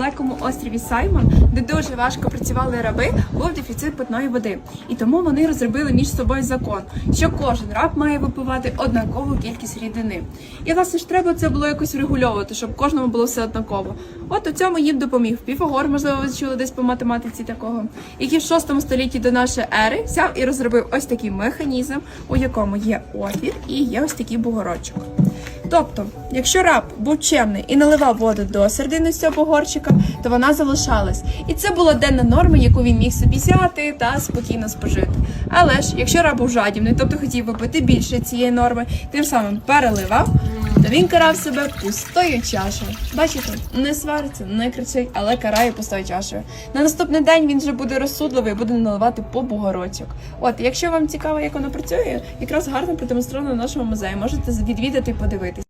далекому острові Саймон, де дуже важко працювали раби, був дефіцит питної води. І тому вони розробили між собою закон, що кожен раб має випивати однакову кількість рідини. І власне ж треба це було якось врегульовувати, щоб кожному було все однаково. От у цьому їм допоміг Піфагор, можливо, ви чули десь по математиці такого, який в 6 столітті до нашої ери взяв і розробив ось такий механізм, у якому є отвір і є ось такий бугорочок. Тобто, якщо раб був чемний і наливав воду до середини цього горчика, то вона залишалась. І це була денна норма, яку він міг собі взяти та спокійно спожити. Але ж, якщо раб був жадібний, тобто хотів випити більше цієї норми, тим самим переливав, то він карав себе пустою чашею. Бачите, не свариться, не кричить, але карає пустою чашею. На наступний день він вже буде розсудливий, буде наливати по бугорочок. От, якщо вам цікаво, як воно працює, якраз гарно продемонстровано в нашому музеї. Можете відвідати і подивитись.